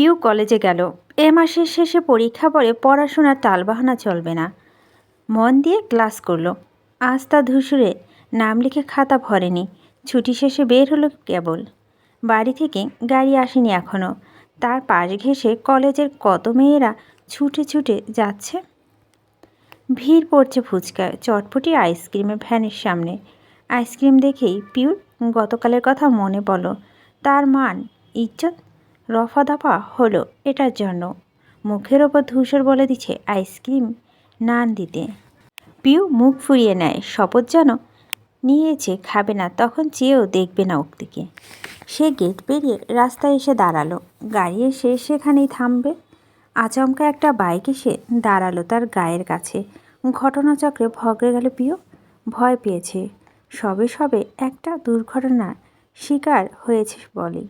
পিউ কলেজে গেল। এ মাসের শেষে পরীক্ষা পরে পড়াশোনার টালবাহানা চলবে না। মন দিয়ে ক্লাস করল। আজ তা ধূসরে নাম লিখে খাতা ভরেনি। ছুটি শেষে বের হলো কেবল। বাড়ি থেকে গাড়ি আসেনি এখনও তার পাশ ঘেঁষে কলেজের কত মেয়েরা ছুটে ছুটে যাচ্ছে? ভিড় পড়ছে ফুচকায়, চটপটি আইসক্রিমের ভ্যানের সামনে। আইসক্রিম দেখেই পিউর গতকালের কথা মনে পড়ল। তার মান, ইজ্জত রফা দফা হলো এটার জন্য। মুখের ওপর ধূসর বলে দিচ্ছে আইসক্রিম নান দিতে। পিউ মুখ ফুরিয়ে নেয়। শপথ যেন নিয়েছে, খাবে না, তখন চেয়েও দেখবে না উক্তিকে। সে গেট পেরিয়ে রাস্তায় এসে দাঁড়াল। গাড়ি এসে সেখানেই থামবে। আচমকা একটা বাইক এসে দাঁড়াল তার গায়ের কাছে। ঘটনাচক্রে ভগড়ে গেল পিও ভয় পেয়েছে। সবে সবে একটা দুর্ঘটনার শিকার হয়েছে বলেই।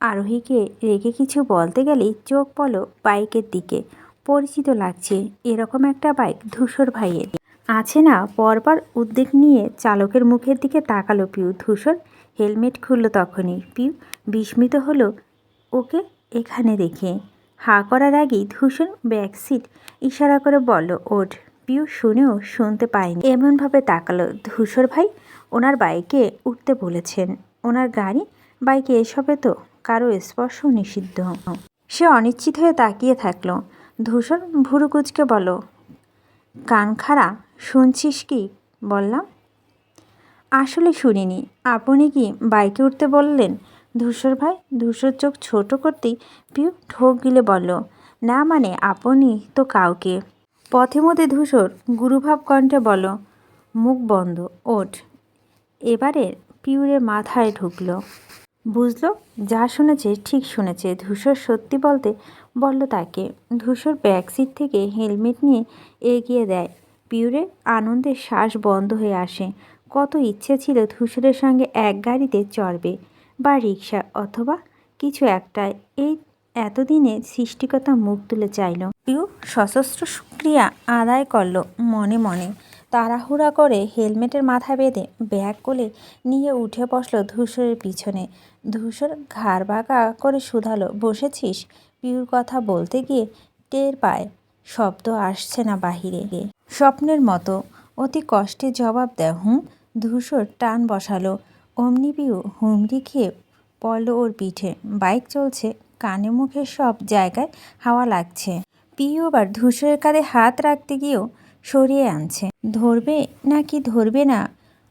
আরোহীকে রেগে কিছু বলতে গেলেই চোখ পলো বাইকের দিকে। পরিচিত লাগছে, এরকম একটা বাইক ধূসর ভাইয়ের। আছে না, পরপর উদ্বেগ নিয়ে চালকের মুখের দিকে তাকালো পিউ। ধূসর হেলমেট খুলল তখনই। পিউ বিস্মিত হলো, ওকে এখানে দেখে হা করার আগেই ধূসর ব্যাক সিট ইশারা করে বলল, ওঠ। পিউ শুনেও শুনতে পায়নি। এমনভাবে তাকালো ধূসর ভাই। ওনার বাইকে উঠতে বলেছেন। ওনার গাড়ি? বাইকে এসবে তো? কারও স্পর্শ নিষিদ্ধ। সে অনিশ্চিত হয়ে তাকিয়ে থাকল। ধূসর ভুরুকুচকে বলো কান খাড়া, শুনছিস কি? বললাম। আসলে শুনিনি। আপনি কি বাইকে উঠতে বললেন? ধূসর ভাই ধূসর চোখ ছোট করতেই পিউ ঠোক গিলে বলল, না মানে আপনি তো কাউকে। পথে মধ্যে ধূসর গুরুভাব কণ্ঠে বলো মুখ বন্ধ, ওঠ। এবারে পিউরের মাথায় ঢুকলো। বুঝলো, যা শুনেছে ঠিক শুনেছে। ধূসর সত্যি বলতে বলল তাকে। ধূসর ব্যাক সিট থেকে হেলমেট নিয়ে এগিয়ে দেয়। পিউরে আনন্দের শ্বাস বন্ধ হয়ে আসে। কত ইচ্ছে ছিল ধূসরের সঙ্গে এক গাড়িতে চড়বে, বা রিক্সা অথবা কিছু একটা। এই এতদিনে সৃষ্টিকতা মুখ তুলে চাইল। পিউ সশস্ত্র সুক্রিয়া আদায় করল মনে মনে। তাড়াহুড়া করে হেলমেটের মাথা বেঁধে ব্যাগ কোলে নিয়ে উঠে বসল ধূসরের পিছনে। ধূসর ঘাড় বাঁকা করে শুধালো, বসেছিস? পিউর কথা বলতে গিয়ে টের পায়, শব্দ আসছে না বাহিরে স্বপ্নের মতো, অতি কষ্টে জবাব দেয় হুম ধূসর টান বসালো, অমনি পিউ, হুমড়ি খেয়ে পড়ল ওর পিঠে, বাইক চলছে, কানে মুখে সব জায়গায় হাওয়া লাগছে। পিউ আবার ধূসরের কাঁধে হাত রাখতে গিয়েও সরিয়ে আনছে। ধরবে নাকি ধরবে না?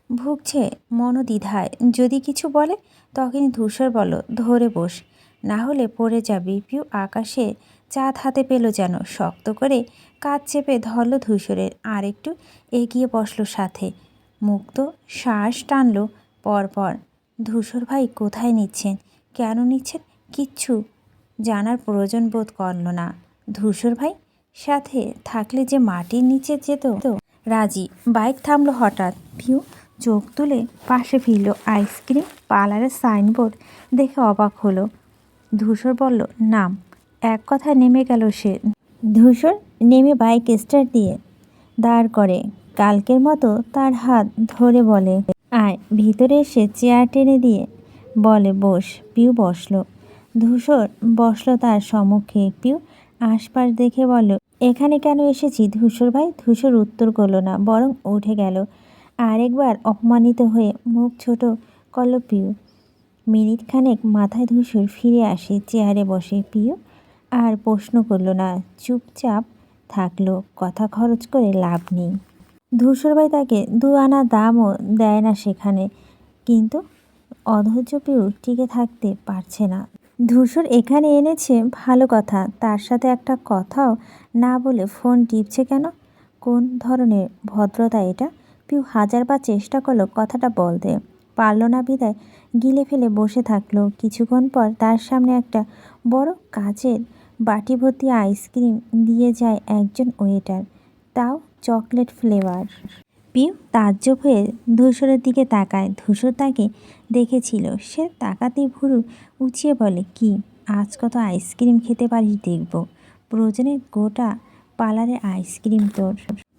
ভুগছে মনোদ্বিধায়। যদি কিছু বলে, তখনই ধূসর বলো, ধরে বস। না হলে পড়ে যাবি পিউ, আকাশে চাঁদ হাতে পেল যেন। শক্ত করে কাজ চেপে ধরল ধূসরের। আর একটু এগিয়ে বসল সাথে। মুক্ত শ্বাস টানলো পরপর। ধূসর ভাই কোথায় নিচ্ছেন? কেন নিচ্ছেন? কিচ্ছু জানার প্রয়োজন বোধ করল না। ধূসর ভাই সাথে থাকলে যে মাটির নিচে যেত, রাজি। বাইক থামলো হঠাৎ। ভিউ চোখ তুলে পাশে ফিরল আইসক্রিম পার্লারের সাইনবোর্ড। দেখে অবাক হলো। ধূসর বলল, নাম। এক কথায় নেমে গেল সে। ধূসর নেমে বাইক স্টার্ট দিয়ে দাঁড় করে। কালকের মতো তার হাত ধরে বলে, আয়। ভিতরে এসে চেয়ার টেনে দিয়ে বলে, বস। পিউ বসল। ধূসর বসল তার সম্মুখে। পিউ আশপাশ দেখে বলল এখানে কেন এসেছি, ধূসর ভাই? ধূসর উত্তর করল না, বরং উঠে গেল। আরেকবার অপমানিত হয়ে মুখ ছোট করল পিউ। মিনিট খানেক মাথায় ধূসর ফিরে আসে, চেয়ারে বসে। পিউ আর প্রশ্ন করল না, চুপচাপ থাকল, কথা খরচ করে লাভ নেই। ধূসর ভাই তাকে দু আনা দামও দেয় না সেখানে, কিন্তু অধৈর্য পিউ টিকে থাকতে পারছে না। ধূসর এখানে এনেছে ভালো কথা, তার সাথে একটা কথাও না বলে ফোন টিপছে কেন? কোন ধরনের ভদ্রতা এটা? পিউ হাজারবার চেষ্টা করল কথাটা বলতে। পারল না বিদায়, গিলে ফেলে বসে থাকল। কিছুক্ষণ পর তার সামনে একটা বড় কাচের বাটি ভর্তি আইসক্রিম দিয়ে যায় একজন ওয়েটার, তাও চকলেট ফ্লেভার। পিউ তাজ্জব হয়ে ধূসরের দিকে তাকায়। ধূসর তাকে দেখেছিল। সে তাকাতে ভুরু উঁচিয়ে বলে, কি, আজ কত আইসক্রিম খেতে পারিস দেখব। প্রয়োজনে গোটা পার্লারে আইসক্রিম তোর।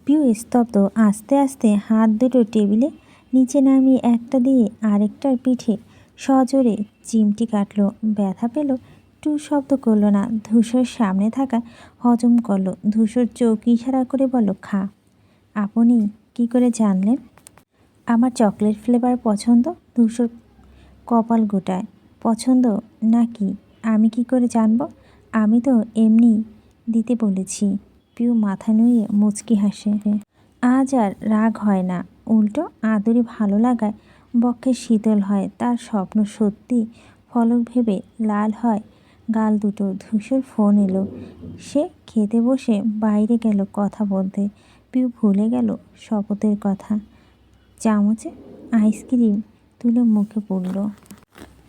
পিউ স্তব্ধ। আস্তে আস্তে হাত দুটো টেবিলে নিচে নামিয়ে একটা দিয়ে আরেকটার পিঠে সজোরে চিমটি কাটলো। ব্যথা পেল, টু শব্দ করল না। ধূসর সামনে থাকা হজম করল। ধূসর চোখ ইশারা করে বলো খা, আপনি কি করে জানলেন আমার চকলেট ফ্লেভার পছন্দ? ধূসর কপাল গোটায়। পছন্দ নাকি? আমি কি করে জানব? আমি তো এমনি দিতে বলেছি। পিউ মাথা নুয়ে মুচকি হাসে। আজ আর রাগ হয় না। উল্টো আদরে ভালো লাগায়। বক্ষে শীতল হয়। তার স্বপ্ন সত্যি ফলক ভেবে লাল হয়। গাল দুটো ধূসর ফোন এলো। সে খেতে বসে বাইরে গেল কথা বলতে। পিউ ভুলে গেল শপথের কথা। চামচে আইসক্রিম তুলে মুখে পড়ল।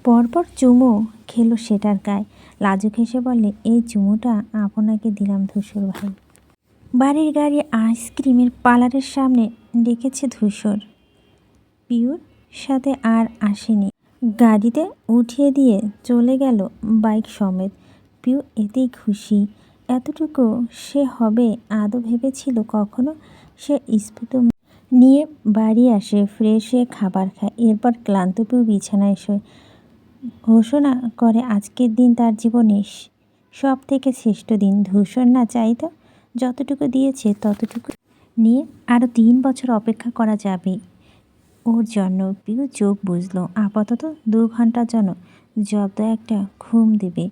পরপর চুমো খেলো সেটার গায়ে। লাজুক হেসে বললে, এই চুমোটা আপনাকে দিলাম ধূসর ভাই। বাড়ির গাড়ি আইসক্রিমের পার্লারের সামনে ডেকেছে ধূসর। পিউর সাথে আর আসেনি। গাড়িতে উঠিয়ে দিয়ে চলে গেল বাইক সমেত। পিউ এতেই খুশি। এতটুকু সে হবে আদৌ ভেবেছিল কখনো? সে স্ফুট নিয়ে বাড়ি আসে ফ্রেশ হয়ে খাবার খায়, এরপর ক্লান্ত পিউ বিছানায় শোয়। ঘোষণা করে আজকের দিন তার জীবনে সব থেকে শ্রেষ্ঠ দিন। ধূসর না চাইতো যতটুকু দিয়েছে ততটুকু নিয়ে আরও তিন বছর অপেক্ষা করা যাবে ওর জন্য। পিউ চোখ বুঝলো আপাতত দু ঘণ্টার জন্য জব্দ একটা ঘুম দেবে।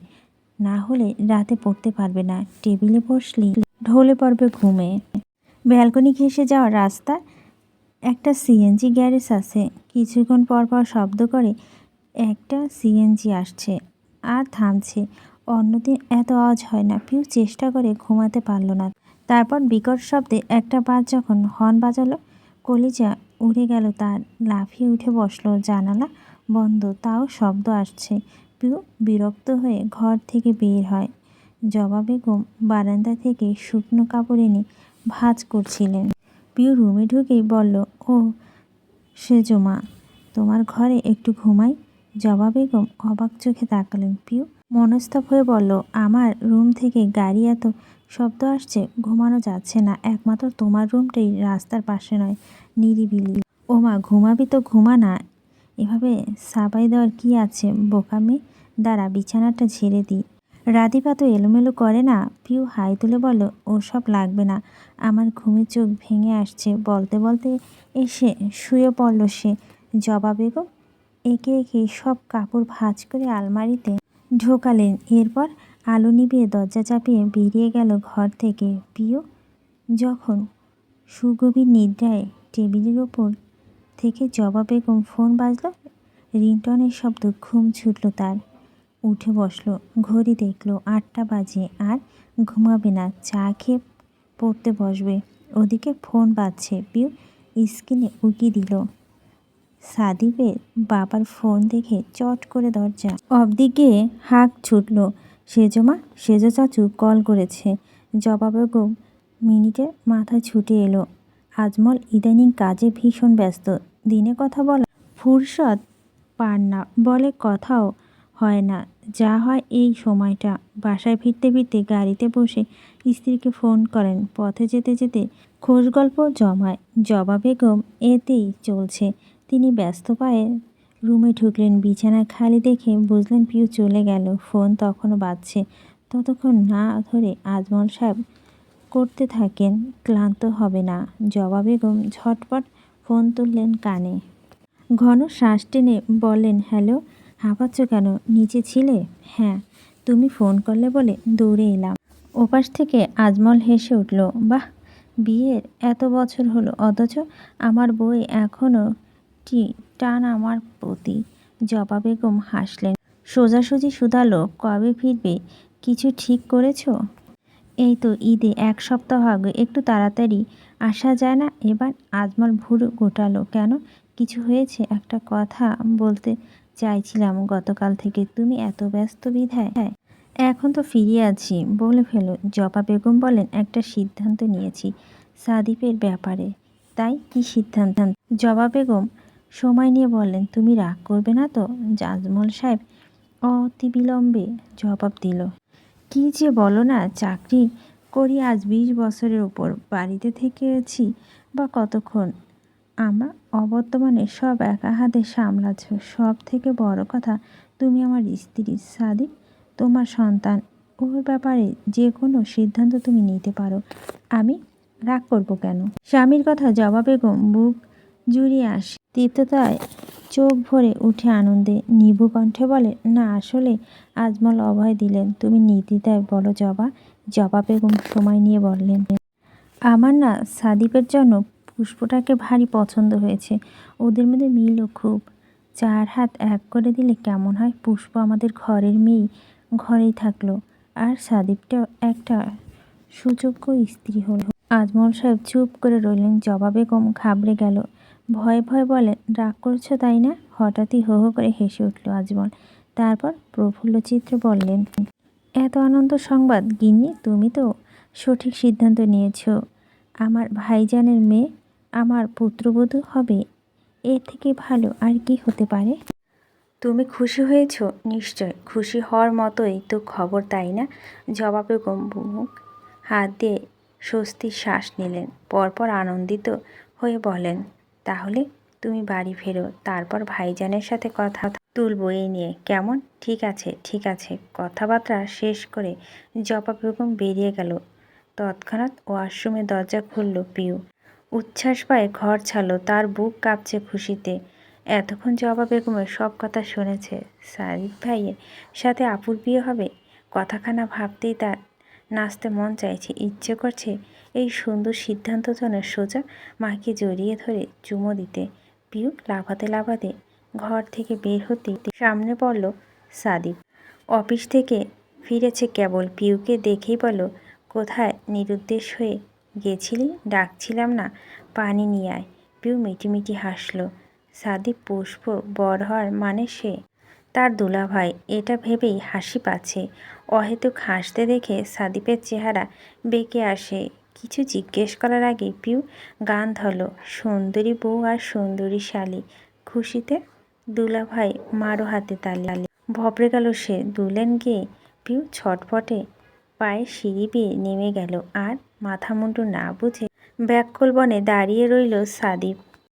না হলে রাতে পড়তে পারবে না। টেবিলে বসলেই ঢলে পড়বে ঘুমে। ব্যালকনি ঘেসে যাওয়ার রাস্তা? একটা সিএনজি গ্যারেজ আছে। কিছুক্ষণ পর পর শব্দ করে একটা সিএনজি আসছে আর থামছে। অন্যদিন এত আওয়াজ হয় না। পিউ চেষ্টা করে ঘুমাতে পারল না। তারপর বিকট শব্দে একটা বাস যখন হর্ন বাজালো, কলিজা উড়ে গেল তার। লাফিয়ে উঠে বসল। জানালা বন্ধ, তাও শব্দ আসছে। পিউ বিরক্ত হয়ে ঘর থেকে বের হয়। জবা বেগম বারান্দা থেকে শুকনো কাপড় এনে ভাঁজ করছিলেন। পিউ রুমে ঢুকেই বলল, ও, সেজমা, তোমার ঘরে একটু ঘুমাই? জবা বেগম অবাক চোখে তাকালেন। পিউ মনস্তাপ হয়ে বলল, আমার রুম থেকে গাড়ি এত শব্দ আসছে, ঘুমানো যাচ্ছে না। একমাত্র তোমার রুমটাই রাস্তার পাশে নয়, নিরিবিলি। ও মা ঘুমাবি তো ঘুমা না এভাবে সাবাই দেওয়ার কি আছে? বোকামে? দাঁড়া, বিছানাটা ঝেড়ে দিই। রাধিপা তো এলোমেলো করে না। পিউ হাই তুলে বলল ওসব লাগবে না। আমার ঘুমে চোখ ভেঙে আসছে। বলতে বলতে এসে শুয়ে পড়ল সে। জবা বেগম একে একে সব কাপড় ভাঁজ করে আলমারিতে ঢোকালেন। এরপর আলো নিভিয়ে দরজা চাপিয়ে বেরিয়ে গেল ঘর থেকে। পিও যখন সুগভীর নিদ্রায় টেবিলের ওপর থেকে জবা বেগম ফোন বাজলো। রিংটনের শব্দ ঘুম ছুটল তার। উঠে বসল, ঘড়ি দেখল, আটটা বাজে আর ঘুমাবে না, চা খেয়ে পড়তে বসবে। ওদিকে ফোন বাজছে, পিউ স্ক্রিনে উকি দিল। সাদিপের বাবার ফোন দেখে চট করে দরজা অবদিকে হাঁক ছুটল। সেজমা সেজ চাচু কল করেছে। জবা বেগম মিনিটে মাথা ছুটে এলো। আজমল ইদানিং কাজে ভীষণ ব্যস্ত। দিনে কথা বলা ফুরসত পার না, বলে কথাও হয় না। যা হয় এই সময়টা। বাসায় ফিরতে ফিরতে গাড়িতে বসে স্ত্রীকে ফোন করেন। পথে যেতে যেতে খোঁজ গল্প জমায় জবা বেগম এতেই চলছে। তিনি ব্যস্ত পায়ে রুমে ঢুকলেন। বিছানা খালি দেখে বুঝলেন পিউ চলে গেল। ফোন তখনও বাজছে। ততক্ষণ না ধরে আজমল সাহেব করতে থাকেন, ক্লান্ত হবে না। জবা বেগম ঝটপট ফোন তুললেন কানে। ঘন শ্বাস টেনে বললেন, হ্যালো হাঁপাচ্ছ কেন? নিচে ছিলে? হ্যাঁ তুমি ফোন করলে বলে দৌড়ে এলাম। ওপাশ থেকে আজমল হেসে উঠল, বাহ, বিয়ের এত বছর হলো, অথচ আমার বই এখনও টি টান আমার প্রতি। জবা বেগম হাসলেন, সোজাসুজি শুধালো কবে ফিরবে? কিছু ঠিক করেছ? এই তো ঈদে এক সপ্তাহ আগে একটু তাড়াতাড়ি আসা যায় না? এবার আজমল ভুরু গোটালো। কেন? কিছু হয়েছে? একটা কথা বলতে চাইছিলাম গতকাল থেকে। তুমি এত ব্যস্ত বিধায়। হ্যাঁ এখন তো ফিরে আছি বলে ফেলো। জবা বেগম বলেন, একটা সিদ্ধান্ত নিয়েছি সাদিপের ব্যাপারে। তাই কি সিদ্ধান্ত? জবা বেগম সময় নিয়ে বললেন তুমি রাগ করবে না তো? জাজমল সাহেব অতিবিলম্বে জবাব দিল। কি যে বলো না, চাকরি করি আজ বিশ বছরের উপর। বাড়িতে থেকেছি বা কতক্ষণ? আমরা অবর্তমানে সব একা হাতে সামলাচ্ছ। সব থেকে বড় কথা, তুমি আমার স্ত্রী সাদিক, তোমার সন্তান। ওর ব্যাপারে যে কোনো সিদ্ধান্ত তুমি নিতে পারো। আমি রাগ করব কেন? স্বামীর কথা জবাবে বুক জুড়িয়ে আসে। তৃপ্ততায় চোখ ভরে উঠে আনন্দে নিভু কণ্ঠে বলে, না, আসলে আজমল অভয় দিলেন। তুমি নির্দ্বিধায় বলো জবা জবা বেগম সময় নিয়ে বললেন, আমার না সাদীপের জন্য পুষ্পটাকে ভারী পছন্দ হয়েছে। ওদের মধ্যে মিলও খুব। চার হাত এক করে দিলে কেমন হয়? পুষ্প আমাদের ঘরের মেয়ে, ঘরেই থাকল। আর সাদীপটাও একটা সুযোগ্য স্ত্রী হলো। আজমল সাহেব চুপ করে রইলেন। জবা বেগম ঘাবড়ে গেল। ভয়ে ভয়ে বলেন রাগ করছ তাই না? হঠাৎই হো হো করে হেসে উঠল আজমল। তারপর প্রফুল্ল চিত্রে বললেন, এত আনন্দ সংবাদ, গিন্নি, তুমি তো সঠিক সিদ্ধান্ত নিয়েছ। আমার ভাইজানের মেয়ে, আমার পুত্রবধূ হবে এর থেকে ভালো আর কি হতে পারে? তুমি খুশি হয়েছ? নিশ্চয়, খুশি হওয়ার মতোই তো খবর, তাই না? জবাবে মুখ হাত দিয়ে স্বস্তির শ্বাস নিলেন। পরপর আনন্দিত হয়ে বলেন তাহলে তুমি বাড়ি ফেরো, তারপর ভাইজানের সাথে কথা তুলবো এই নিয়ে। কেমন? ঠিক আছে ঠিক আছে। কথাবার্তা শেষ করে জবা বেগম বেরিয়ে গেল। তৎক্ষণাৎ ওয়াশরুমে দরজা খুলল পিউ। উচ্ছ্বাস পায়ে ঘর ছাড়লো, তার বুক কাঁপছে খুশিতে। এতক্ষণ জবা বেগমের সব কথা শুনেছে। সারিফ ভাইয়ের সাথে আপুর বিয়ে হবে? কথাখানা ভাবতেই তার নাচতে মন চাইছে, ইচ্ছে করছে এই সুন্দর সিদ্ধান্ত যেন সোজা মাকে জড়িয়ে ধরে চুমো দিতে। পিউ লাফাতে লাফাতে ঘর থেকে বের হতে সামনে পড়ল সাদিক। অফিস থেকে ফিরেছে কেবল। পিউকে দেখেই বলল, কোথায়? নিরুদ্দেশ হয়ে গেছিলি? ডাকছিলাম না। পানি নিয়ে আয়। পিউ মিটিমিটি হাসলো। সাদিক পুষ্প বড় হওয়ার মানে সে? তার দুলাভাই এটা ভেবেই হাসি পাচ্ছে। অহেতুক হাসতে দেখে সাদীপের চেহারা বেঁকে আসে। কিছু জিজ্ঞেস করার আগে পিউ গান ধরল, সুন্দরী বউ আর সুন্দরী শালি। খুশিতে দুলাভাই মারো হাতে তালি। ভবরে গেল সে, দুলেন গিয়ে পিউ ছটফটে পায়ে সিঁড়ি বেয়ে নেমে গেল আর মাথা মুন্ডু না বুঝে ব্যাকল বনে দাঁড়িয়ে রইল সাদীপ